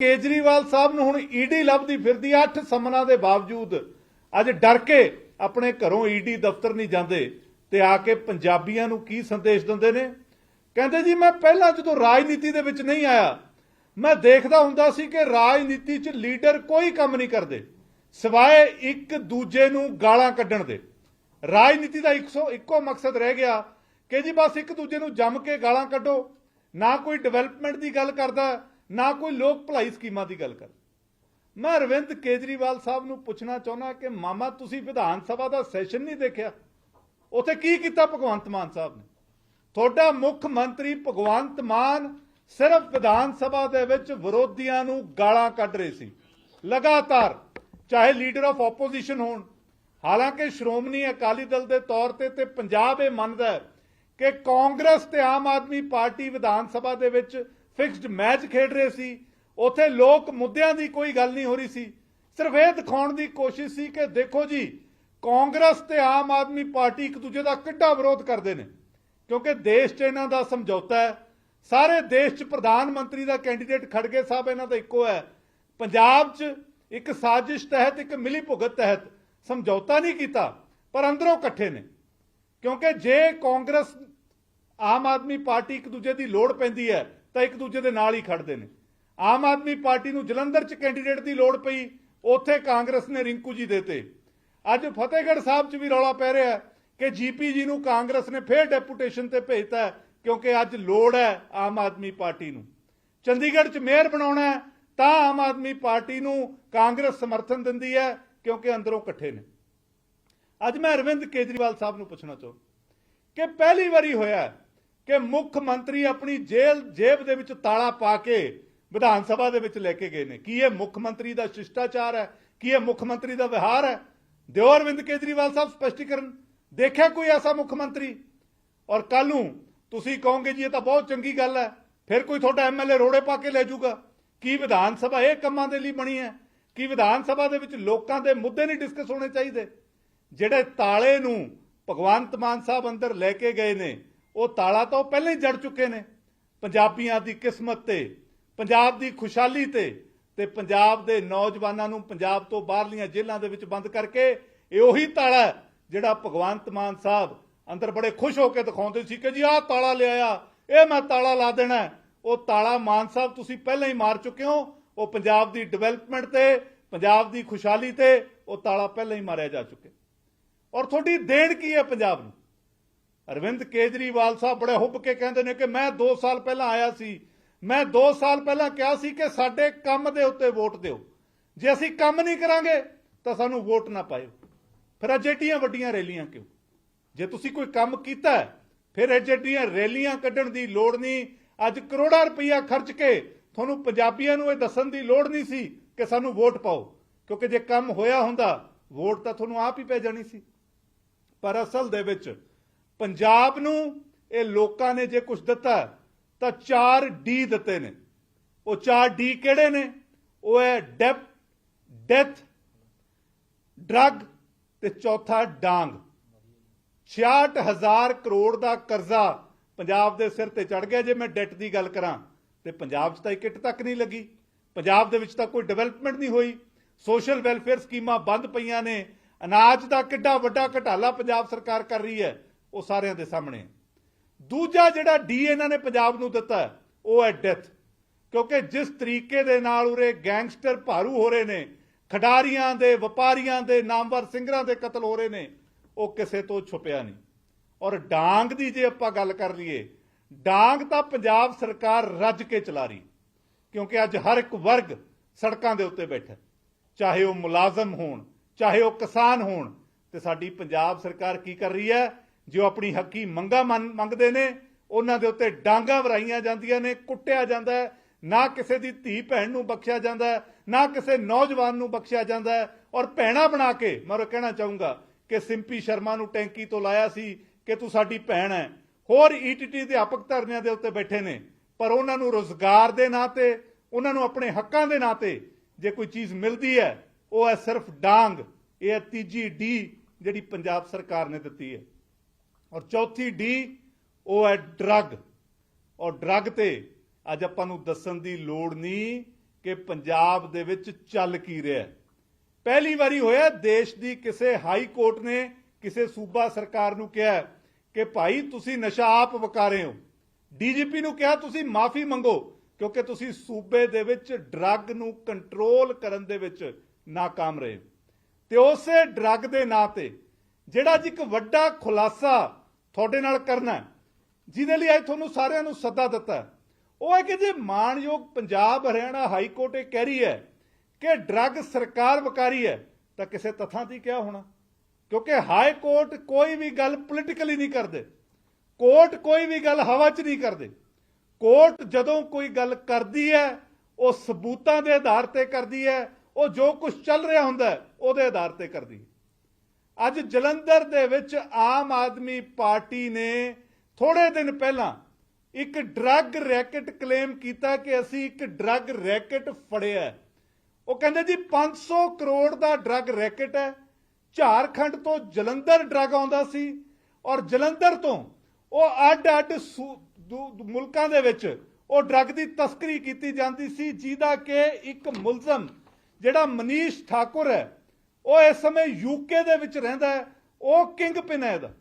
ਕੇਜਰੀਵਾਲ ਸਾਹਿਬ ਨੂੰ ਹੁਣ ਈਡੀ ਲੱਭਦੀ ਫਿਰਦੀ ਆ 8 ਸਮਨਾਂ ਦੇ ਬਾਵਜੂਦ। ਅੱਜ ਡਰ ਕੇ ਆਪਣੇ ਘਰੋਂ ਈਡੀ ਦਫ਼ਤਰ ਨਹੀਂ ਜਾਂਦੇ ਤੇ ਆ ਕੇ ਪੰਜਾਬੀਆਂ ਨੂੰ ਕੀ ਸੰਦੇਸ਼ ਦਿੰਦੇ ਨੇ? ਕਹਿੰਦੇ ਜੀ, ਮੈਂ ਪਹਿਲਾਂ ਜਦੋਂ ਰਾਜਨੀਤੀ ਦੇ ਵਿੱਚ ਨਹੀਂ ਆਇਆ, ਮੈਂ ਦੇਖਦਾ ਹੁੰਦਾ ਸੀ ਕਿ ਰਾਜਨੀਤੀ 'ਚ ਲੀਡਰ ਕੋਈ ਕੰਮ ਨਹੀਂ ਕਰਦੇ। ਸਿਵਾਏ ਇੱਕ ਦੂਜੇ ਨੂੰ ਗਾਲਾਂ ਕੱਢਣ ਦੇ। ਰਾਜਨੀਤੀ ਦਾ 100 ਇੱਕੋ ਮਕਸਦ ਰਹਿ ਗਿਆ ਕਿ ਜੀ ਬਸ ਇੱਕ ਦੂਜੇ ਨੂੰ ਜੰਮ ਕੇ ਗਾਲਾਂ ਕੱਢੋ। ਨਾ ਕੋਈ ਡਿਵੈਲਪਮੈਂਟ ਦੀ ਗੱਲ ਕਰਦਾ ਨਾ ਕੋਈ ਲੋਕ ਭਲਾਈ ਸਕੀਮਾਂ ਦੀ ਗੱਲ ਕਰ ਮੈਂ ਅਰਵਿੰਦ ਕੇਜਰੀਵਾਲ ਸਾਹਿਬ ਨੂੰ ਪੁੱਛਣਾ ਚਾਹੁੰਦਾ ਕਿ ਮਾਮਾ ਤੁਸੀਂ ਵਿਧਾਨ ਸਭਾ ਦਾ ਸੈਸ਼ਨ ਨਹੀਂ ਦੇਖਿਆ? ਉੱਥੇ ਕੀ ਕੀਤਾ ਭਗਵੰਤ ਮਾਨ ਸਾਹਿਬ ਨੇ? ਤੁਹਾਡਾ ਮੁੱਖ ਮੰਤਰੀ ਭਗਵੰਤ ਮਾਨ ਸਿਰਫ ਵਿਧਾਨ ਸਭਾ ਦੇ ਵਿੱਚ ਵਿਰੋਧੀਆਂ ਨੂੰ ਗਾਲਾਂ ਕੱਢ ਰਹੇ ਸੀ। ਲਗਾਤਾਰ, ਚਾਹੇ ਲੀਡਰ ਆਫ ਆਪੋਜੀਸ਼ਨ ਹੋਣ। ਹਾਲਾਂਕਿ ਸ਼੍ਰੋਮਣੀ ਅਕਾਲੀ ਦਲ ਦੇ ਤੌਰ ਤੇ ਤੇ ਪੰਜਾਬ ਇਹ ਮੰਨਦਾ ਹੈ ਕਿ ਕਾਂਗਰਸ ਤੇ ਆਮ ਆਦਮੀ ਪਾਰਟੀ ਵਿਧਾਨ ਸਭਾ ਦੇ ਵਿੱਚ ਫਿਕਸਡ ਮੈਚ ਖੇਡ ਰਹੇ ਸੀ। ਉੱਥੇ ਲੋਕ ਮੁੱਦਿਆਂ ਦੀ ਕੋਈ ਗੱਲ ਨਹੀਂ ਹੋ ਰਹੀ ਸੀ। ਸਿਰਫ ਇਹ ਦਿਖਾਉਣ ਦੀ ਕੋਸ਼ਿਸ਼ ਸੀ ਕਿ ਦੇਖੋ ਜੀ, ਕਾਂਗਰਸ ਤੇ ਆਮ ਆਦਮੀ ਪਾਰਟੀ ਇੱਕ ਦੂਜੇ ਦਾ ਕਿੱਡਾ ਵਿਰੋਧ ਕਰਦੇ ਨੇ। ਕਿਉਂਕਿ ਦੇਸ਼ 'ਚ ਇਹਨਾਂ ਦਾ ਸਮਝੌਤਾ ਹੈ। ਸਾਰੇ ਦੇਸ਼ 'ਚ ਪ੍ਰਧਾਨ ਮੰਤਰੀ ਦਾ ਕੈਂਡੀਡੇਟ ਖੜਗੇ ਸਾਹਿਬ, ਇਹਨਾਂ ਦਾ ਇੱਕੋ ਹੈ। ਪੰਜਾਬ 'ਚ ਇੱਕ ਸਾਜ਼ਿਸ਼ ਤਹਿਤ, ਇੱਕ ਮਿਲੀ ਭੁਗਤ ਤਹਿਤ ਸਮਝੌਤਾ ਨਹੀਂ ਕੀਤਾ, ਪਰ ਅੰਦਰੋਂ ਇਕੱਠੇ ਨੇ। ਕਿਉਂਕਿ ਜੇ ਕਾਂਗਰਸ, ਆਮ ਆਦਮੀ ਪਾਰਟੀ ਇੱਕ ਦੂਜੇ ਦੀ ਲੋੜ ਪੈਂਦੀ ਹੈ ਤਾਂ ਇੱਕ ਦੂਜੇ ਦੇ ਨਾਲ ਹੀ ਖੜਦੇ ਨੇ। ਆਮ ਆਦਮੀ ਪਾਰਟੀ ਨੂੰ ਜਲੰਧਰ 'ਚ ਕੈਂਡੀਡੇਟ ਦੀ ਲੋੜ ਪਈ, ਉੱਥੇ ਕਾਂਗਰਸ ਨੇ ਰਿੰਕੂ ਜੀ ਦੇਤੇ ਅੱਜ ਫਤਿਹਗੜ੍ਹ ਸਾਹਿਬ 'ਚ ਵੀ ਰੌਲਾ ਪੈ ਰਿਹਾ ਹੈ ਕਿ ਜੀਪੀ ਜੀ ਨੂੰ ਕਾਂਗਰਸ ਨੇ ਫੇਰ ਡੈਪੂਟੇਸ਼ਨ ਤੇ ਭੇਜਤਾ ਕਿਉਂਕਿ ਅੱਜ ਲੋੜ ਹੈ ਆਮ ਆਦਮੀ ਪਾਰਟੀ ਨੂੰ। ਚੰਡੀਗੜ੍ਹ 'ਚ ਮੇਅਰ ਬਣਾਉਣਾ ਤਾਂ ਆਮ ਆਦਮੀ ਪਾਰਟੀ ਨੂੰ ਕਾਂਗਰਸ ਸਮਰਥਨ ਦਿੰਦੀ ਹੈ, ਕਿਉਂਕਿ ਅੰਦਰੋਂ ਇਕੱਠੇ ਨੇ। ਅੱਜ ਮੈਂ ਅਰਵਿੰਦ ਕੇਜਰੀਵਾਲ ਸਾਹਿਬ ਨੂੰ ਪੁੱਛਣਾ ਚਾਹੁੰਦਾ ਕਿ ਪਹਿਲੀ ਵਾਰੀ ਹੋਇਆ ਕਿ ਮੁੱਖ ਮੰਤਰੀ ਆਪਣੀ ਜੇਲ੍ਹ, ਜੇਬ ਦੇ ਵਿੱਚ ਤਾਲਾ ਪਾ ਕੇ ਵਿਧਾਨ ਸਭਾ ਦੇ ਵਿੱਚ ਲੈ ਕੇ ਗਏ ਨੇ। ਕੀ ਇਹ ਮੁੱਖ ਮੰਤਰੀ ਦਾ ਸ਼ਿਸ਼ਟਾਚਾਰ ਹੈ? ਕੀ ਇਹ ਮੁੱਖ ਮੰਤਰੀ ਦਾ ਵਿਹਾਰ ਹੈ? ਦਿਓ ਅਰਵਿੰਦ ਕੇਜਰੀਵਾਲ ਸਾਹਿਬ ਸਪਸ਼ਟੀਕਰਨ। ਦੇਖਿਆ ਕੋਈ ਐਸਾ ਮੁੱਖ ਮੰਤਰੀ? ਔਰ ਕੱਲ ਨੂੰ ਤੁਸੀਂ ਕਹੋਗੇ ਜੀ, ਇਹ ਤਾਂ ਬਹੁਤ ਚੰਗੀ ਗੱਲ ਹੈ, ਫਿਰ ਕੋਈ ਤੁਹਾਡਾ ਐਮਐਲਏ ਰੋੜੇ ਪਾ ਕੇ ਲੈ ਜਾਊਗਾ। ਕੀ ਵਿਧਾਨ ਸਭਾ ਇਹ ਕੰਮਾਂ ਦੇ ਲਈ ਬਣੀ ਹੈ? ਕੀ ਵਿਧਾਨ ਸਭਾ ਦੇ ਵਿੱਚ ਲੋਕਾਂ ਦੇ ਮੁੱਦੇ ਨਹੀਂ ਡਿਸਕਸ ਹੋਣੇ ਚਾਹੀਦੇ? ਜਿਹੜੇ ਤਾਲੇ ਨੂੰ ਭਗਵੰਤ ਮਾਨ ਸਾਹਿਬ ਅੰਦਰ ਲੈ ਕੇ ਗਏ ਨੇ ਉਹ ਤਾਲਾ ਤਾਂ ਉਹ ਪਹਿਲਾਂ ਹੀ ਜੜ ਚੁੱਕੇ ਨੇ। ਪੰਜਾਬੀਆਂ ਦੀ ਕਿਸਮਤ ਤੇ, ਪੰਜਾਬ ਦੀ ਖੁਸ਼ਹਾਲੀ ਤੇ ਤੇ ਪੰਜਾਬ ਦੇ ਨੌਜਵਾਨਾਂ ਨੂੰ ਪੰਜਾਬ ਤੋਂ ਬਾਹਰਲੀਆਂ ਜੇਲ੍ਹਾਂ ਦੇ ਵਿੱਚ ਬੰਦ ਕਰਕੇ ਇਹ ਉਹੀ ਤਾਲਾ ਜਿਹੜਾ ਭਗਵੰਤ ਮਾਨ ਸਾਹਿਬ ਅੰਦਰ ਬੜੇ ਖੁਸ਼ ਹੋ ਕੇ ਦਿਖਾਉਂਦੇ ਸੀ ਕਿ ਜੀ ਆਹ ਤਾਲਾ ਲਿਆਇਆ, ਇਹ ਮੈਂ ਤਾਲਾ ਲਾ ਦੇਣਾ ਉਹ ਤਾਲਾ ਮਾਨ ਸਾਹਿਬ ਤੁਸੀਂ ਪਹਿਲਾਂ ਹੀ ਮਾਰ ਚੁੱਕੇ ਹੋ, ਉਹ ਪੰਜਾਬ ਦੀ ਡਿਵੈਲਪਮੈਂਟ ਤੇ, ਪੰਜਾਬ ਦੀ ਖੁਸ਼ਹਾਲੀ ਤੇ ਉਹ ਤਾਲਾ ਪਹਿਲਾਂ ਹੀ ਮਾਰਿਆ ਜਾ ਚੁੱਕਿਆ। ਔਰ ਤੁਹਾਡੀ ਦੇਣ ਕੀ ਹੈ ਪੰਜਾਬ ਨੂੰ? ਅਰਵਿੰਦ ਕੇਜਰੀਵਾਲ ਸਾਹਿਬ ਬੜੇ ਹੁੱਬ ਕੇ ਕਹਿੰਦੇ ਨੇ ਕਿ ਮੈਂ 2 ਸਾਲ ਪਹਿਲਾਂ ਆਇਆ ਸੀ। ਮੈਂ 2 ਸਾਲ ਪਹਿਲਾਂ ਕਿਹਾ ਸੀ ਕਿ ਸਾਡੇ ਕੰਮ ਦੇ ਉੱਤੇ ਵੋਟ ਦਿਓ। ਜੇ ਅਸੀਂ ਕੰਮ ਨਹੀਂ ਕਰਾਂਗੇ, ਤਾਂ ਸਾਨੂੰ ਵੋਟ ਨਾ ਪਾਇਓ। ਫਿਰ ਅੱਜ ਏਡੀਆਂ ਵੱਡੀਆਂ ਰੈਲੀਆਂ ਕਿਉਂ? ਜੇ ਤੁਸੀਂ ਕੋਈ ਕੰਮ ਕੀਤਾ ਫਿਰ ਇਹ ਜਿਹੜੀਆਂ ਰੈਲੀਆਂ ਕੱਢਣ ਦੀ ਲੋੜ ਨਹੀਂ। ਅੱਜ ਕਰੋੜਾਂ ਰੁਪਈਆ ਖਰਚ ਕੇ ਤੁਹਾਨੂੰ ਪੰਜਾਬੀਆਂ ਨੂੰ ਇਹ ਦੱਸਣ ਦੀ ਲੋੜ ਨਹੀਂ ਸੀ ਕਿ ਸਾਨੂੰ ਵੋਟ ਪਾਓ। ਕਿਉਂਕਿ ਜੇ ਕੰਮ ਹੋਇਆ ਹੁੰਦਾ, ਵੋਟ ਤਾਂ ਤੁਹਾਨੂੰ ਆਪ ਹੀ ਪੈ ਜਾਣੀ ਸੀ। ਪਰ ਅਸਲ ਦੇ ਵਿੱਚ ਪੰਜਾਬ ਨੂੰ ਇਹ ਲੋਕਾਂ ਨੇ ਜੇ ਕੁਝ ਦਿੱਤਾ ਤਾਂ 4 ਡੀ ਦਿੱਤੇ ਨੇ। ਉਹ 4 ਡੀ ਕਿਹੜੇ ਨੇ? ਉਹ ਹੈ ਡੈਪ, ਡੈਥ, ਡਰੱਗ ਤੇ ਚੌਥਾ ਡਾਂਗ। 66000 ਕਰੋੜ ਦਾ ਕਰਜ਼ਾ ਪੰਜਾਬ ਦੇ ਸਿਰ ਤੇ ਚੜ ਗਿਆ ਜੇ ਮੈਂ ਡੈਟ ਦੀ ਗੱਲ ਕਰਾਂ, ਤੇ ਪੰਜਾਬ 'ਚ ਤਾਂ ਇੱਕ ਇੱਟ ਤੱਕ ਨਹੀਂ ਲੱਗੀ। ਪੰਜਾਬ ਦੇ ਵਿੱਚ ਤਾਂ ਕੋਈ ਡਿਵੈਲਪਮੈਂਟ ਨਹੀਂ ਹੋਈ। ਸੋਸ਼ਲ ਵੈਲਫੇਅਰ ਸਕੀਮਾਂ ਬੰਦ ਪਈਆਂ ਨੇ। ਅਨਾਜ ਦਾ ਕਿੱਡਾ ਵੱਡਾ ਘਟਾਲਾ ਪੰਜਾਬ ਸਰਕਾਰ ਕਰ ਰਹੀ ਹੈ। ਉਹ ਸਾਰਿਆਂ ਦੇ ਸਾਹਮਣੇ। ਦੂਜਾ ਜਿਹੜਾ ਡੀ ਇਹਨਾਂ ਨੇ ਪੰਜਾਬ ਨੂੰ ਦਿੱਤਾ ਉਹ ਹੈ ਡੈਥ ਕਿਉਂਕਿ ਜਿਸ ਤਰੀਕੇ ਦੇ ਨਾਲ ਉਰੇ ਗੈਂਗਸਟਰ ਭਾਰੂ ਹੋ ਰਹੇ ਨੇ, ਖਿਡਾਰੀਆਂ ਦੇ, ਵਪਾਰੀਆਂ ਦੇ, ਨਾਮਵਰ ਸਿੰਗਰਾਂ ਦੇ ਕਤਲ ਹੋ ਰਹੇ ਨੇ, ਉਹ ਕਿਸੇ ਤੋਂ ਛੁਪਿਆ ਨਹੀਂ। ਔਰ ਡਾਂਗ ਦੀ ਜੇ ਆਪਾਂ ਗੱਲ ਕਰ ਲਈਏ, ਡਾਂਗ ਤਾਂ ਪੰਜਾਬ ਸਰਕਾਰ ਰੱਜ ਕੇ ਚਲਾ ਰਹੀ, ਕਿਉਂਕਿ ਅੱਜ ਹਰ ਇੱਕ ਵਰਗ ਸੜਕਾਂ ਦੇ ਉੱਤੇ ਬੈਠਾ ਚਾਹੇ ਉਹ ਮੁਲਾਜ਼ਮ ਹੋਣ, ਚਾਹੇ ਉਹ ਕਿਸਾਨ ਹੋਣ, ਤੇ ਸਾਡੀ ਪੰਜਾਬ ਸਰਕਾਰ ਕੀ ਕਰ ਰਹੀ ਹੈ? ਜੋ ਆਪਣੀ ਹੱਕੀ ਮੰਗਾ ਮੰਗਦੇ ਨੇ, ਉਹਨਾਂ ਦੇ ਉੱਤੇ ਡਾਂਗਾ ਵਰਾਈਆਂ ਜਾਂਦੀਆਂ ਨੇ, ਕੁੱਟਿਆ ਜਾਂਦਾ ਹੈ। ਨਾ ਕਿਸੇ ਦੀ ਧੀ ਭੈਣ ਨੂੰ ਬਖਸ਼ਿਆ ਜਾਂਦਾ ਹੈ, ਨਾ ਕਿਸੇ ਨੌਜਵਾਨ ਨੂੰ ਬਖਸ਼ਿਆ ਜਾਂਦਾ ਹੈ। ਔਰ ਭੈਣਾ ਬਣਾ ਕੇ ਮੈਂ ਉਹ ਕਹਿਣਾ ਚਾਹੂੰਗਾ ਕਿ ਸਿੰਪੀ ਸ਼ਰਮਾ ਨੂੰ ਟੈਂਕੀ ਤੋਂ ਲਾਇਆ ਸੀ ਕਿ ਤੂੰ ਸਾਡੀ ਭੈਣ ਹੈ। ਹੋਰ ਈਟੀਟੀ ਅਧਿਆਪਕ ਧਰਨਿਆਂ ਦੇ ਉੱਤੇ ਬੈਠੇ ਨੇ। ਪਰ ਉਹਨਾਂ ਨੂੰ ਰੋਜ਼ਗਾਰ ਦੇ ਨਾਂ ਤੇ, ਉਹਨਾਂ ਨੂੰ ਆਪਣੇ ਹੱਕਾਂ ਦੇ ਨਾਂ ਤੇ ਜੇ ਕੋਈ ਚੀਜ਼ ਮਿਲਦੀ ਹੈ, ਉਹ ਹੈ ਸਿਰਫ ਡਾਂਗ। ਇਹ ਹੈ ਤੀਜੀ ਡੀ ਜਿਹੜੀ ਪੰਜਾਬ ਸਰਕਾਰ ਨੇ ਦਿੱਤੀ ਹੈ। ਔਰ ਚੌਥੀ ਡੀ ਉਹ ਹੈ ਡਰੱਗ। ਔਰ ਡਰੱਗ ਤੇ ਅੱਜ ਆਪਾਂ ਨੂੰ ਦੱਸਣ ਦੀ ਲੋੜ ਨਹੀਂ ਕਿ ਪੰਜਾਬ ਦੇ ਵਿੱਚ ਚੱਲ ਕੀ ਰਿਹਾ ਪਹਿਲੀ ਵਾਰੀ ਹੋਇਆ, ਦੇਸ਼ ਦੀ ਕਿਸੇ ਹਾਈ ਕੋਰਟ ਨੇ ਕਿਸੇ ਸੂਬਾ ਸਰਕਾਰ ਨੂੰ ਕਿਹਾ ਕਿ ਭਾਈ ਤੁਸੀਂ ਨਸ਼ਾ ਆਪ ਵਕਾ ਰਹੇ ਹੋ ਡੀਜੀਪੀ ਨੂੰ ਕਿਹਾ, ਤੁਸੀਂ ਮਾਫੀ ਮੰਗੋ, ਕਿਉਂਕਿ ਤੁਸੀਂ ਸੂਬੇ ਦੇ ਵਿੱਚ ਡਰੱਗ ਨੂੰ ਕੰਟਰੋਲ ਕਰਨ ਦੇ ਵਿੱਚ ਨਾਕਾਮ ਰਹੇ ਤੇ ਉਸੇ ਡਰੱਗ ਦੇ ਨਾਂ ਤੇ ਜਿਹੜਾ ਅੱਜ ਇੱਕ ਵੱਡਾ ਖੁਲਾਸਾ ਤੁਹਾਡੇ ਨਾਲ ਕਰਨਾ ਜਿਹਦੇ ਲਈ ਅੱਜ ਤੁਹਾਨੂੰ ਸਾਰਿਆਂ ਨੂੰ ਸੱਦਾ ਦਿੱਤਾ ਉਹ ਹੈ ਕਿ ਜੇ ਮਾਨਯੋਗ ਪੰਜਾਬ ਹਰਿਆਣਾ ਹਾਈ ਕੋਰਟ ਇਹ ਕਹਿ ਰਹੀ ਹੈ ਕਿ ਡਰੱਗ ਸਰਕਾਰ ਵਕਾਰੀ ਹੈ, ਤਾਂ ਕਿਸੇ ਤੱਥਾਂ ਦੀ ਕਿਹਾ ਹੋਣਾ। ਕਿਉਂਕਿ ਹਾਈ ਕੋਰਟ ਕੋਈ ਵੀ ਗੱਲ ਪੋਲੀਟੀਕਲੀ ਨਹੀਂ ਕਰਦੇ, ਕੋਰਟ ਕੋਈ ਵੀ ਗੱਲ ਹਵਾ 'ਚ ਨਹੀਂ ਕਰਦੇ। ਕੋਰਟ ਜਦੋਂ ਕੋਈ ਗੱਲ ਕਰਦੀ ਹੈ, ਉਹ ਸਬੂਤਾਂ ਦੇ ਆਧਾਰ ਤੇ ਕਰਦੀ ਹੈ, ਉਹ ਜੋ ਕੁਝ ਚੱਲ ਰਿਹਾ ਹੁੰਦਾ ਉਹਦੇ ਆਧਾਰ ਤੇ ਕਰਦੀ ਹੈ। ਅੱਜ ਜਲੰਧਰ ਦੇ ਵਿੱਚ ਆਮ ਆਦਮੀ ਪਾਰਟੀ ਨੇ ਥੋੜੇ ਦਿਨ ਪਹਿਲਾਂ ਇੱਕ ਡਰੱਗ ਰੈਕਟ ਕਲੇਮ ਕੀਤਾ ਕਿ ਅਸੀਂ ਇੱਕ ਡਰੱਗ ਰੈਕਟ ਫੜਿਆ ਉਹ ਕਹਿੰਦੇ ਜੀ 500 ਕਰੋੜ ਦਾ ਡਰੱਗ ਰੈਕਟ ਹੈ। ਝਾਰਖੰਡ ਤੋਂ ਜਲੰਧਰ ਡਰੱਗ ਆਉਂਦਾ ਸੀ ਔਰ ਜਲੰਧਰ ਤੋਂ ਉਹ ਅੱਡ-ਅੱਡ ਸੂ- ਮੁਲਕਾਂ ਦੇ ਵਿੱਚ ਉਹ ਡਰੱਗ ਦੀ ਤਸਕਰੀ ਕੀਤੀ ਜਾਂਦੀ ਸੀ, ਜਿਹਦਾ ਕਿ ਇੱਕ ਮੁਲਜ਼ਮ ਜਿਹੜਾ ਮਨੀਸ਼ ਠਾਕੁਰ ਹੈ ਉਹ ਇਸ ਸਮੇਂ ਯੂਕੇ ਦੇ ਵਿੱਚ ਰਹਿੰਦਾ ਹੈ, ਉਹ ਕਿੰਗ ਪਿਨ ਹੈ ਇਹਦਾ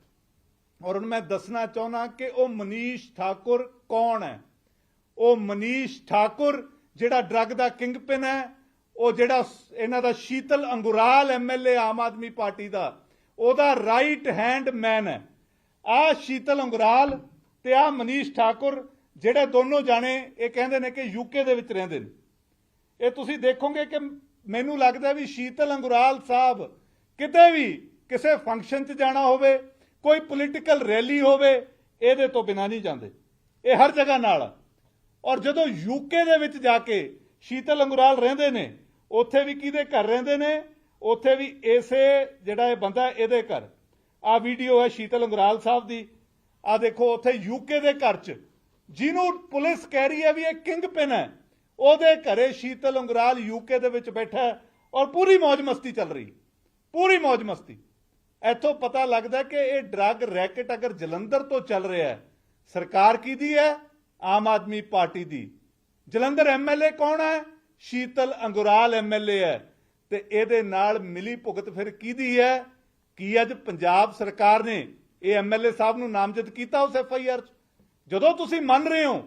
ਔਰ ਹੁਣ ਮੈਂ ਦੱਸਣਾ ਚਾਹੁੰਦਾ ਕਿ ਉਹ ਮਨੀਸ਼ ਠਾਕੁਰ ਕੌਣ ਹੈ? ਉਹ ਮਨੀਸ਼ ਠਾਕੁਰ ਜਿਹੜਾ ਡਰੱਗ ਦਾ ਕਿੰਗ ਪਿਨ ਹੈ, ਉਹ ਜਿਹੜਾ ਇਹਨਾਂ ਦਾ ਸ਼ੀਤਲ ਅੰਗੁਰਾਲ ਐਮਐਲਏ ਆਮ ਆਦਮੀ ਪਾਰਟੀ ਦਾ, ਉਹਦਾ ਰਾਈਟ ਹੈਂਡ ਮੈਨ ਹੈ। ਆ ਸ਼ੀਤਲ ਅੰਗੁਰਾਲ ਤੇ ਆ ਮਨੀਸ਼ ਠਾਕੁਰ, ਜਿਹੜੇ ਦੋਨੋਂ ਜਾਣੇ ਇਹ ਕਹਿੰਦੇ ਨੇ ਕਿ ਯੂਕੇ ਦੇ ਵਿੱਚ ਰਹਿੰਦੇ ਨੇ। ਇਹ ਤੁਸੀਂ ਦੇਖੋਗੇ ਕਿ ਮੈਨੂੰ ਲੱਗਦਾ ਵੀ ਸ਼ੀਤਲ ਅੰਗੁਰਾਲ ਸਾਹਿਬ ਕਿਤੇ ਵੀ ਕਿਸੇ ਫੰਕਸ਼ਨ 'ਚ ਜਾਣਾ ਹੋਵੇ, ਕੋਈ ਪੋਲੀਟੀਕਲ ਰੈਲੀ ਹੋਵੇ, ਇਹਦੇ ਤੋਂ ਬਿਨਾਂ ਨਹੀਂ ਜਾਂਦੇ। ਇਹ ਹਰ ਜਗ੍ਹਾ ਨਾਲ। ਔਰ ਜਦੋਂ ਯੂਕੇ ਦੇ ਵਿੱਚ ਜਾ ਕੇ ਸ਼ੀਤਲ ਅੰਗੁਰਾਲ ਰਹਿੰਦੇ ਨੇ, ਉੱਥੇ ਵੀ ਕਿਹਦੇ ਘਰ ਰਹਿੰਦੇ ਨੇ? ਉੱਥੇ ਵੀ ਇਸੇ ਜਿਹੜਾ ਇਹ ਬੰਦਾ ਇਹਦੇ ਘਰ। ਆ ਵੀਡੀਓ ਹੈ ਸ਼ੀਤਲ ਅੰਗਰਾਲ ਸਾਹਿਬ ਦੀ। ਆ ਦੇਖੋ, ਉੱਥੇ ਯੂਕੇ ਦੇ ਘਰ 'ਚ। ਜਿਹਨੂੰ ਪੁਲਿਸ ਕਹਿ ਰਹੀ ਹੈ ਵੀ ਇਹ ਕਿੰਗ ਪਿਨ ਹੈ। ਉਹਦੇ ਘਰੇ ਸ਼ੀਤਲ ਅੰਗੁਰਾਲ ਯੂਕੇ ਦੇ ਵਿੱਚ ਬੈਠਾ ਔਰ ਪੂਰੀ ਮौज ਮਸਤੀ ਚੱਲ ਰਹੀ ਪੂਰੀ ਮौज ਮਸਤੀ। ਇੱਥੋਂ ਪਤਾ ਲੱਗਦਾ ਕਿ ਇਹ ਡਰੱਗ ਰੈਕਟ ਅਗਰ ਜਲੰਧਰ ਤੋਂ ਚੱਲ ਰਿਹਾ ਹੈ, ਸਰਕਾਰ ਕਿਹਦੀ ਹੈ? ਆਮ ਆਦਮੀ ਪਾਰਟੀ ਦੀ। ਜਲੰਧਰ ਐਮਐਲਏ ਕੌਣ ਹੈ? ਸ਼ੀਤਲ ਅੰਗੁਰਾਲ ਐਮਐਲਏ ਹੈ। ਤੇ ਇਹਦੇ ਨਾਲ ਮਿਲੀ ਭੁਗਤ ਫਿਰ ਕਿਹਦੀ ਹੈ? ਕੀ ਅੱਜ ਪੰਜਾਬ ਸਰਕਾਰ ਨੇ ਇਹ ਐਮਐਲਏ ਸਾਹਿਬ ਨੂੰ ਨਾਮਜ਼ਦ ਕੀਤਾ ਉਸ ਐਫਆਈਆਰ 'ਚ? ਜਦੋਂ ਤੁਸੀਂ ਮੰਨ ਰਹੇ ਹੋ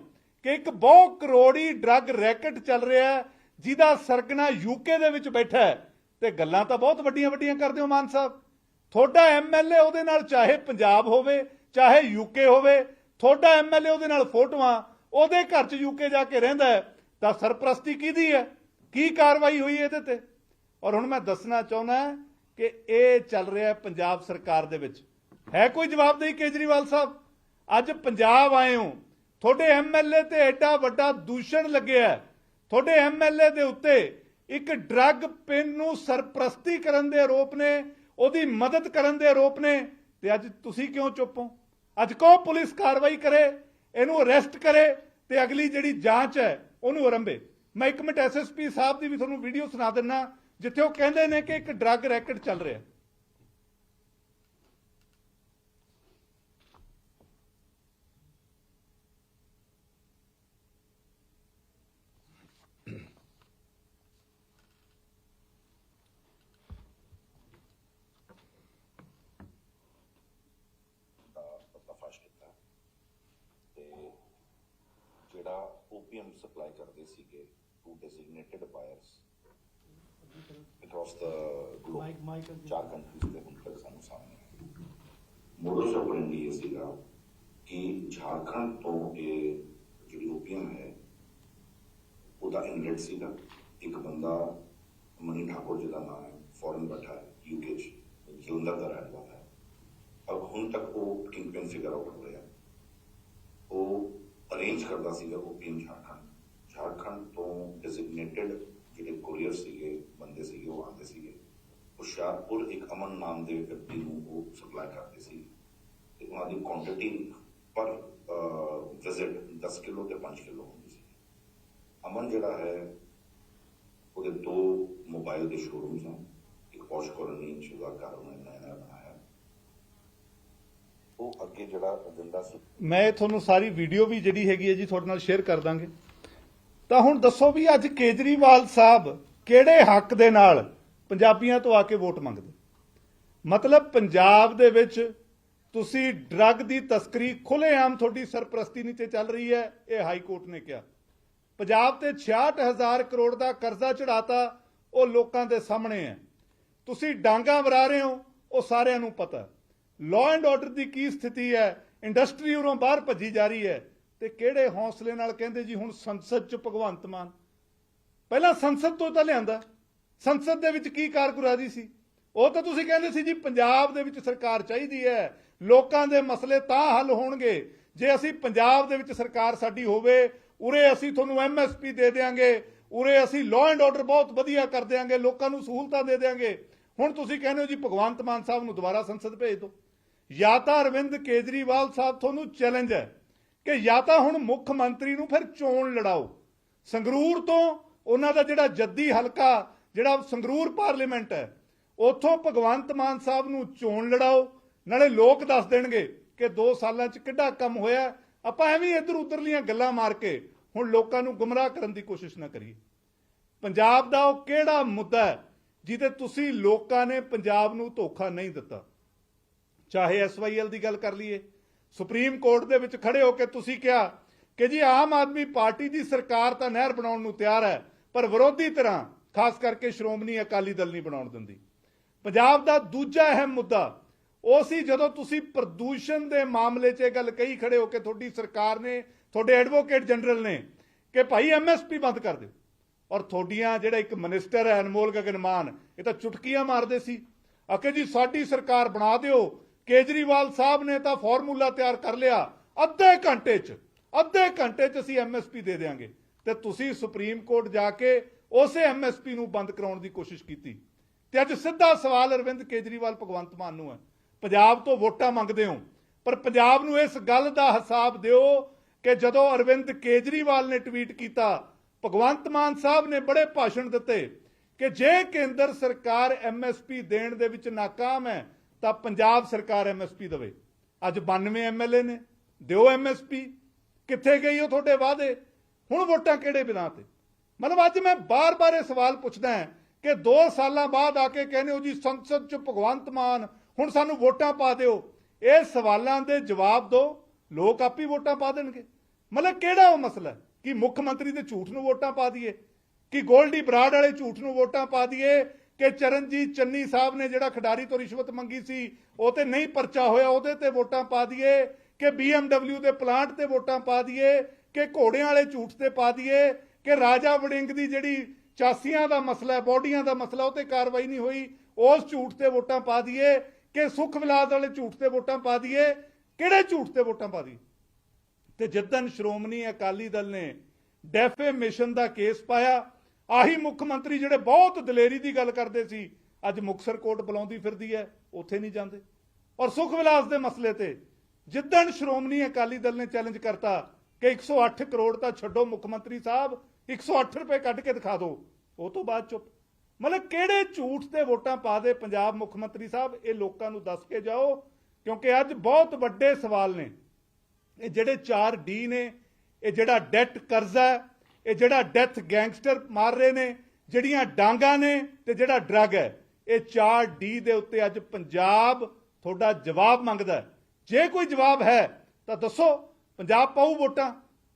ਕਿ ਇੱਕ ਬਹੁ ਕਰੋੜੀ ਡਰੱਗ ਰੈਕਟ ਚੱਲ ਰਿਹਾ ਹੈ, ਜਿਹਦਾ ਸਰਗਣਾ ਯੂਕੇ ਦੇ ਵਿੱਚ ਬੈਠਾ ਹੈ। ਤੇ ਗੱਲਾਂ ਤਾਂ ਬਹੁਤ ਵੱਡੀਆਂ ਵੱਡੀਆਂ ਕਰਦੇ ਹੋ ਮਾਨ ਸਾਹਿਬ। ਤੁਹਾਡਾ ਐਮਐਲਏ ਉਹਦੇ ਨਾਲ ਚਾਹੇ ਪੰਜਾਬ ਹੋਵੇ, ਚਾਹੇ ਯੂਕੇ ਹੋਵੇ, ਤੁਹਾਡਾ ਐਮਐਲਏ ਉਹਦੇ ਨਾਲ ਫੋਟੋਆਂ, ਉਹਦੇ ਘਰ 'ਚ ਯੂਕੇ ਜਾ ਕੇ ਰਹਿੰਦਾ ਤਾਂ ਸਰਪ੍ਰਸਤੀ ਕਿਹਦੀ ਹੈ? ਕੀ ਕਾਰਵਾਈ ਹੋਈ ਇਹਦੇ ਤੇ? ਔਰ ਹੁਣ ਮੈਂ ਦੱਸਣਾ ਚਾਹੁੰਦਾ ਕਿ ਇਹ ਚੱਲ ਰਿਹਾ ਪੰਜਾਬ ਸਰਕਾਰ ਦੇ ਵਿੱਚ। ਹੈ ਕੋਈ ਜਵਾਬਦੇਹੀ ਕੇਜਰੀਵਾਲ ਸਾਹਿਬ? ਅੱਜ ਪੰਜਾਬ ਆਏ ਹੋ ਤੁਹਾਡੇ ਐਮਐਲਏ ਤੇ ਐਡਾ ਵੱਡਾ ਦੂਸ਼ਣ ਲੱਗਿਆ ਹੈ। ਤੁਹਾਡੇ ਐਮਐਲਏ ਦੇ ਉੱਤੇ ਇੱਕ ਡਰੱਗ ਪਿੰਨ ਨੂੰ ਸਰਪ੍ਰਸਤੀ ਕਰਨ ਦੇ ਆਰੋਪ ਨੇ, ਉਹਦੀ ਮਦਦ ਕਰਨ ਦੇ ਆਰੋਪ ਨੇ ਤੇ ਅੱਜ ਤੁਸੀਂ ਕਿਉਂ ਚੁੱਪ ਹੋ? ਅੱਜ ਕੋ ਪੁਲਿਸ ਕਾਰਵਾਈ ਕਰੇ, ਇਹਨੂੰ ਅਰੈਸਟ ਕਰੇ ਤੇ ਅਗਲੀ ਜਿਹੜੀ ਜਾਂਚ ਹੈ, ਉਹਨੂੰ ਆਰੰਭੇ। ਮੈਂ ਇੱਕ ਮਿੰਟ ਐਸਐਸਪੀ ਸਾਹਿਬ ਦੀ ਵੀ ਤੁਹਾਨੂੰ ਵੀਡੀਓ ਸੁਣਾ ਦਿੰਨਾ, ਜਿੱਥੇ ਉਹ ਕਹਿੰਦੇ ਨੇ ਕਿ ਇੱਕ ਡਰੱਗ ਰੈਕਟ ਚੱਲ ਰਿਹਾ ਦਾ ਪਰਦਾਫਾਸ਼ ਕੀਤਾ ਤੇ ਜਿਹੜਾ ਓਪੀਐਮ ਸਪਲਾਈ ਕਰਦੇ ਸੀਗੇ to designated buyers across the globe Mike- Mike ਅੱਗੇ। ਚਾਰ ਕੰਟਰੀਜ਼ ਦੇ ਹੁਣ ਤੱਕ ਸਾਨੂੰ ਸਾਹਮਣੇ ਮੋਡਸ ਆਪਰੈਂਡੀ ਇਹ ਸੀਗਾ ਕਿ ਝਾਰਖੰਡ ਤੋਂ ਇਹ ਜਿਹੜੀ ਓਪੀਐਮ ਹੈ ਉਹਦਾ ਇਨਲੈਟ ਸੀਗਾ ਇੱਕ ਬੰਦਾ ਮਨੀ ਠਾਕੁਰ ਜਿਹਦਾ ਨਾਮ ਹੈ ਫੋਰਨ ਬੈਠਾ ਹੈ ਯੂਕੇ ਚ ਜਲੰਧਰ ਦਾ ਰਹਿਣ ਵਾਲਾ ਹੈ ਔਰ ਹੁਣ ਤੱਕ ਉਹ ਕਿੰਗ ਪਿਨ ਫਿਗਰ ਆਊਟ ਹੋ ਰਿਹਾ ਉਹ ਅਰੇਂਜ ਕਰਦਾ ਸੀਗਾ ਉਹ ਪਿਨ ਝਾਰਖੰਡ ਝਾਰਖੰਡ ਤੋਂ ਡੈਸਿਗਨੇਟਡ ਜਿਹੜੇ ਕੋਰੀਅਰ ਸੀਗੇ ਬੰਦੇ ਸੀਗੇ ਉਹ ਆਉਂਦੇ ਸੀਗੇ ਹੁਸ਼ਿਆਰਪੁਰ ਇੱਕ ਅਮਨ ਨਾਮ ਦੇ ਵਿਅਕਤੀ ਨੂੰ ਉਹ ਸਪਲਾਈ ਕਰਦੇ ਸੀ ਤੇ ਉਹਨਾਂ ਦੀ ਕੁਆਂਟੀਟੀ ਪਰ ਵਿਜ਼ਿਟ 10 ਕਿਲੋ ਤੇ 5 ਕਿਲੋ ਹੁੰਦੀ ਸੀ ਅਮਨ ਜਿਹੜਾ ਹੈ ਉਹਦੇ ਦੋ ਮੋਬਾਈਲ ਦੇ ਸ਼ੋਰੂਮਸ ਹਨ ਇੱਕ ਪੌਸ਼ ਕਾਲੋਨੀ ਚ ਉਹਦਾ ਘਰ ਉਹਨੇ ਨਇਆ ਨਇਆ ਬਣਾਇਆ ਉਹ ਅੱਗੇ ਜਿਹੜਾ ਏਜੰਡਾ ਸੀ। ਮੈਂ ਤੁਹਾਨੂੰ ਸਾਰੀ ਵੀਡੀਓ ਵੀ ਜਿਹੜੀ ਹੈਗੀ ਹੈ ਜੀ ਤੁਹਾਡੇ ਨਾਲ ਸ਼ੇਅਰ ਕਰ ਦਾਂਗੇ। ਤਾਂ ਹੁਣ ਦੱਸੋ ਵੀ ਅੱਜ ਕੇਜਰੀਵਾਲ ਸਾਹਿਬ ਕਿਹੜੇ ਹੱਕ ਦੇ ਨਾਲ ਪੰਜਾਬੀਆਂ ਤੋਂ ਆ ਕੇ ਵੋਟ ਮੰਗਦੇ? ਮਤਲਬ ਪੰਜਾਬ ਦੇ ਵਿੱਚ ਤੁਸੀਂ ਡਰੱਗ ਦੀ ਤਸਕਰੀ ਖੁੱਲੇਆਮ ਤੁਹਾਡੀ ਸਰਪ੍ਰਸਤੀ ਨੀਚੇ ਚੱਲ ਰਹੀ ਹੈ, ਇਹ ਹਾਈ ਕੋਰਟ ਨੇ ਕਿਹਾ। ਪੰਜਾਬ ਤੇ 66000 ਕਰੋੜ ਦਾ ਕਰਜ਼ਾ ਚੜਾਤਾ ਉਹ ਲੋਕਾਂ ਦੇ ਸਾਹਮਣੇ ਹੈ। ਤੁਸੀਂ ਡਾਂਗਾ ਵਰਾ ਰਹੇ ਹੋ, ਉਹ ਸਾਰਿਆਂ ਨੂੰ ਪਤਾ ਲਾਅ ਐਂਡ ਆਰਡਰ ਦੀ ਕੀ ਸਥਿਤੀ ਹੈ? ਇੰਡਸਟਰੀ ਉਰੋਂ ਬਾਹਰ ਭੱਜੀ ਜਾ ਰਹੀ ਹੈ। ਤੇ ਕਿਹੜੇ ਹੌਸਲੇ ਨਾਲ ਕਹਿੰਦੇ ਜੀ ਹੁਣ ਸੰਸਦ ਚ ਭਗਵੰਤ ਮਾਨ? ਪਹਿਲਾਂ ਸੰਸਦ ਤੋਂ ਤਾਂ ਲਿਆਂਦਾ। ਸੰਸਦ ਦੇ ਵਿੱਚ ਕੀ ਕਾਰਗੁਜ਼ਾਰੀ ਸੀ? ਉਹ ਤਾਂ ਤੁਸੀਂ ਕਹਿੰਦੇ ਸੀ ਜੀ ਪੰਜਾਬ ਦੇ ਵਿੱਚ ਸਰਕਾਰ ਚਾਹੀਦੀ ਹੈ। ਲੋਕਾਂ ਦੇ ਮਸਲੇ ਤਾਂ ਹੱਲ ਹੋਣਗੇ। ਜੇ ਅਸੀਂ ਪੰਜਾਬ ਦੇ ਵਿੱਚ ਸਰਕਾਰ ਸਾਡੀ ਹੋਵੇ, ਉਰੇ ਅਸੀਂ ਤੁਹਾਨੂੰ ਐਮਐਸਪੀ ਦੇ ਦੇਾਂਗੇ ਉਰੇ ਅਸੀਂ ਲਾਅ ਐਂਡ ਆਰਡਰ ਬਹੁਤ ਵਧੀਆ ਕਰ ਦੇਾਂਗੇ ਲੋਕਾਂ ਨੂੰ ਸਹੂਲਤਾਂ ਦੇ ਦੇਾਂਗੇ ਹੁਣ ਤੁਸੀਂ ਕਹਿੰਦੇ ਹੋ ਜੀ ਭਗਵੰਤ ਮਾਨ ਸਾਹਿਬ ਨੂੰ ਦੁਬਾਰਾ ਸੰਸਦ ਭੇਜ ਦਿਓ। ਜਾਂ ਤਾਂ ਅਰਵਿੰਦ ਕੇਜਰੀਵਾਲ ਸਾਹਿਬ ਤੁਹਾਨੂੰ ਚੈਲੰਜ ਹੈ ਕਿ ਜਾਂ ਤਾਂ ਹੁਣ ਮੁੱਖ ਮੰਤਰੀ ਨੂੰ ਫਿਰ ਚੋਣ ਲੜਾਓ। ਸੰਗਰੂਰ ਤੋਂ ਉਹਨਾਂ ਦਾ ਜਿਹੜਾ ਜੱਦੀ ਹਲਕਾ, ਜਿਹੜਾ ਸੰਗਰੂਰ ਪਾਰਲੀਮੈਂਟ ਹੈ, ਉੱਥੋਂ ਭਗਵੰਤ ਮਾਨ ਸਾਹਿਬ ਨੂੰ ਚੋਣ ਲੜਾਓ। ਨਾਲੇ ਲੋਕ ਦੱਸ ਦੇਣਗੇ ਕਿ 2 ਸਾਲਾਂ 'ਚ ਕਿੱਡਾ ਕੰਮ ਹੋਇਆ। ਆਪਾਂ ਐਵੇਂ ਇੱਧਰ ਉੱਧਰਲੀਆਂ ਗੱਲਾਂ ਮਾਰ ਕੇ ਹੁਣ ਲੋਕਾਂ ਨੂੰ ਗੁੰਮਰਾਹ ਕਰਨ ਦੀ ਕੋਸ਼ਿਸ਼ ਨਾ ਕਰੀਏ। ਪੰਜਾਬ ਦਾ ਉਹ ਕਿਹੜਾ ਮੁੱਦਾ ਹੈ ਜਿਹਦੇ ਤੁਸੀਂ ਲੋਕਾਂ ਨੇ ਪੰਜਾਬ ਨੂੰ ਧੋਖਾ ਨਹੀਂ ਦਿੱਤਾ? ਚਾਹੇ ਐਸਵਾਈਐਲ ਦੀ ਗੱਲ ਕਰ ਲਈਏ, ਸੁਪਰੀਮ ਕੋਰਟ ਦੇ ਵਿੱਚ ਖੜੇ ਹੋ ਕੇ ਤੁਸੀਂ ਕਿਹਾ ਕਿ ਜੀ ਆਮ ਆਦਮੀ ਪਾਰਟੀ ਦੀ ਸਰਕਾਰ ਤਾਂ ਨਹਿਰ ਬਣਾਉਣ ਨੂੰ ਤਿਆਰ ਹੈ, ਪਰ ਵਿਰੋਧੀ ਤਰ੍ਹਾਂ ਖਾਸ ਕਰਕੇ ਸ਼੍ਰੋਮਣੀ ਅਕਾਲੀ ਦਲ ਨਹੀਂ ਬਣਾਉਣ ਦਿੰਦੀ। ਪੰਜਾਬ ਦਾ ਦੂਜਾ ਅਹਿਮ ਮੁੱਦਾ, ਉਹ ਸੀ ਜਦੋਂ ਤੁਸੀਂ ਪ੍ਰਦੂਸ਼ਣ ਦੇ ਮਾਮਲੇ 'ਚ ਇਹ ਗੱਲ ਕਹੀ ਖੜੇ ਹੋ ਕੇ ਤੁਹਾਡੀ ਸਰਕਾਰ ਨੇ, ਤੁਹਾਡੇ ਐਡਵੋਕੇਟ ਜਨਰਲ ਨੇ ਕਿ ਭਾਈ ਐਮਐਸਪੀ ਬੰਦ ਕਰ ਦਿਓ। ਔਰ ਤੁਹਾਡੀਆਂ ਜਿਹੜਾ ਇੱਕ ਮਿਨਿਸਟਰ ਹੈ ਅਨਮੋਲ ਗਗਨ ਮਾਨ ਇਹ ਤਾਂ ਚੁਟਕੀਆਂ ਮਾਰਦੇ ਸੀ। ਅਕੇ ਜੀ ਸਾਡੀ ਸਰਕਾਰ ਬਣਾ ਦਿਓ ਕੇਜਰੀਵਾਲ ਸਾਹਿਬ ਨੇ ਤਾਂ ਫਾਰਮੂਲਾ ਤਿਆਰ ਕਰ ਲਿਆ ਅੱਧੇ ਘੰਟੇ 'ਚ, ਅੱਧੇ ਘੰਟੇ 'ਚ ਅਸੀਂ ਐਮਐਸਪੀ ਦੇ ਦੇਾਂਗੇ ਤੇ ਤੁਸੀਂ ਸੁਪਰੀਮ ਕੋਰਟ ਜਾ ਕੇ ਉਸੇ ਐਮਐਸਪੀ ਨੂੰ ਬੰਦ ਕਰਾਉਣ ਦੀ ਕੋਸ਼ਿਸ਼ ਕੀਤੀ। ਤੇ ਅੱਜ ਸਿੱਧਾ ਸਵਾਲ ਅਰਵਿੰਦ ਕੇਜਰੀਵਾਲ, ਭਗਵੰਤ ਮਾਨ ਨੂੰ ਹੈ। ਪੰਜਾਬ ਤੋਂ ਵੋਟਾਂ ਮੰਗਦੇ ਹੋ, ਪਰ ਪੰਜਾਬ ਨੂੰ ਇਸ ਗੱਲ ਦਾ ਹਿਸਾਬ ਦਿਓ ਕਿ ਜਦੋਂ ਅਰਵਿੰਦ ਕੇਜਰੀਵਾਲ ਨੇ ਟਵੀਟ ਕੀਤਾ, ਭਗਵੰਤ ਮਾਨ ਸਾਹਿਬ ਨੇ ਬੜੇ ਭਾਸ਼ਣ ਦਿੱਤੇ ਕਿ ਜੇ ਕੇਂਦਰ ਸਰਕਾਰ ਐਮਐਸਪੀ ਦੇਣ ਦੇ ਵਿੱਚ ਨਾਕਾਮ ਹੈ ਤਾਂ ਪੰਜਾਬ ਸਰਕਾਰ ਐਮਐਸਪੀ ਦੇਵੇ। ਅੱਜ 92 ਐਮਐਲਏ ਨੇ, ਦਿਓ ਐਮਐਸਪੀ ਕਿੱਥੇ ਗਈ ਉਹ ਤੁਹਾਡੇ ਵਾਅਦੇ? ਹੁਣ ਵੋਟਾਂ ਕਿਹੜੇ ਬਿਨਾਂ ਤੇ? ਮਤਲਬ ਅੱਜ ਮੈਂ ਬਾਰ-ਬਾਰ ਇਹ ਸਵਾਲ ਪੁੱਛਦਾ ਹਾਂ ਕਿ 2 ਸਾਲਾਂ ਬਾਅਦ ਆ ਕੇ ਕਹਿੰਦੇ ਹੋ ਜੀ, ਸੰਸਦ 'ਚ ਭਗਵੰਤ ਮਾਨ, ਹੁਣ ਸਾਨੂੰ ਵੋਟਾਂ ਪਾ ਦਿਓ। ਇਹ ਸਵਾਲਾਂ ਦੇ ਜਵਾਬ ਦਿਓ ਲੋਕ ਆਪੀ ਵੋਟਾਂ ਪਾ ਦੇਣਗੇ। ਮਤਲਬ ਕਿਹੜਾ ਉਹ ਮਸਲਾ ਕਿ ਮੁੱਖ ਮੰਤਰੀ ਦੇ ਝੂਠ ਨੂੰ ਵੋਟਾਂ ਪਾ ਦਈਏ, ਕਿ ਗੋਲਡੀ ਬਰਾੜ ਵਾਲੇ ਝੂਠ ਨੂੰ ਵੋਟਾਂ ਪਾ ਦਈਏ ਕਿ ਚਰਨਜੀਤ ਚੰਨੀ ਸਾਹਿਬ ਨੇ ਜਿਹੜਾ ਖਿਡਾਰੀ ਤੋਂ ਰਿਸ਼ਵਤ ਮੰਗੀ ਸੀ, ਉਹ ਤੇ ਨਹੀਂ ਪਰਚਾ ਹੋਇਆ, ਉਹਦੇ ਤੇ ਵੋਟਾਂ ਪਾ ਦਈਏ, ਕਿ BMW ਦੇ ਪਲਾਂਟ ਤੇ ਵੋਟਾਂ ਪਾ ਦਈਏ, ਕਿ ਘੋੜਿਆਂ ਵਾਲੇ ਝੂਠ ਤੇ ਪਾ ਦਈਏ, ਕਿ ਰਾਜਾ ਵੜਿੰਗ ਦੀ ਜਿਹੜੀ ਚਾਸੀਆਂ ਦਾ ਮਸਲਾ ਹੈ, ਬੋਡੀਆਂ ਦਾ ਮਸਲਾ, ਉਹ ਤੇ ਕਾਰਵਾਈ ਨਹੀਂ ਹੋਈ, ਉਸ ਝੂਠ ਤੇ ਵੋਟਾਂ ਪਾ ਦਈਏ, ਕਿ ਸੁਖ ਵਿਲਾਦ ਵਾਲੇ ਝੂਠ ਤੇ ਵੋਟਾਂ ਪਾ ਦਈਏ, ਕਿਹੜੇ ਝੂਠ ਤੇ ਵੋਟਾਂ ਪਾ ਦਈਏ? ਤੇ ਜਿੱਦਨ ਸ਼੍ਰੋਮਣੀ ਅਕਾਲੀ ਦਲ ਨੇ ਡੈਫੇਮੇਸ਼ਨ ਦਾ ਕੇਸ ਪਾਇਆ ਆਹੀ ਮੁੱਖ ਮੰਤਰੀ ਜਿਹੜੇ ਬਹੁਤ ਦਲੇਰੀ ਦੀ ਗੱਲ ਕਰਦੇ ਸੀ, ਅੱਜ ਮੁਕਸਰ ਕੋਰਟ ਬੁਲਾਉਂਦੀ ਫਿਰਦੀ ਹੈ, ਉੱਥੇ ਨਹੀਂ ਜਾਂਦੇ। ਔਰ ਸੁਖ ਵਿਲਾਸ ਦੇ ਮਸਲੇ ਤੇ ਜਿੱਦਣ ਸ਼੍ਰੋਮਣੀ ਅਕਾਲੀ ਦਲ ਨੇ ਚੈਲੰਜ ਕਰਤਾ ਕਿ 108 ਕਰੋੜ ਤਾਂ ਛੱਡੋ ਮੁੱਖ ਮੰਤਰੀ ਸਾਹਿਬ 108 ਰੁਪਏ ਕੱਢ ਕੇ ਦਿਖਾ ਦਿਓ ਉਹ ਤੋਂ ਬਾਅਦ ਚੁੱਪ। ਮਤਲਬ ਕਿਹੜੇ ਝੂਠ ਤੇ ਵੋਟਾਂ ਪਾ ਦੇ ਪੰਜਾਬ ਮੁੱਖ ਮੰਤਰੀ ਸਾਹਿਬ, ਇਹ ਲੋਕਾਂ ਨੂੰ ਦੱਸ ਕੇ ਜਾਓ, ਕਿਉਂਕਿ ਅੱਜ ਬਹੁਤ ਵੱਡੇ ਸਵਾਲ ਨੇ। ਇਹ ਜਿਹੜੇ 4 ਡੀ ਨੇ, ਇਹ ਜਿਹੜਾ ਡੈਟ ਕਰਜ਼ਾ ਇਹ ਜਿਹੜਾ ਡੈਥ ਗੈਂਗਸਟਰ ਮਾਰ ਰਹੇ ਨੇ, ਜਿਹੜੀਆਂ ਡਾਂਗਾ ਨੇ ਤੇ ਜਿਹੜਾ ਡਰੱਗ ਹੈ, ਇਹ 4 ਡੀ ਦੇ ਉੱਤੇ ਅੱਜ ਪੰਜਾਬ ਤੁਹਾਡਾ ਜਵਾਬ ਮੰਗਦਾ ਜੇ ਕੋਈ ਜਵਾਬ ਹੈ, ਤਾਂ ਦੱਸੋ, ਪੰਜਾਬ ਪਾਊ ਵੋਟਾਂ।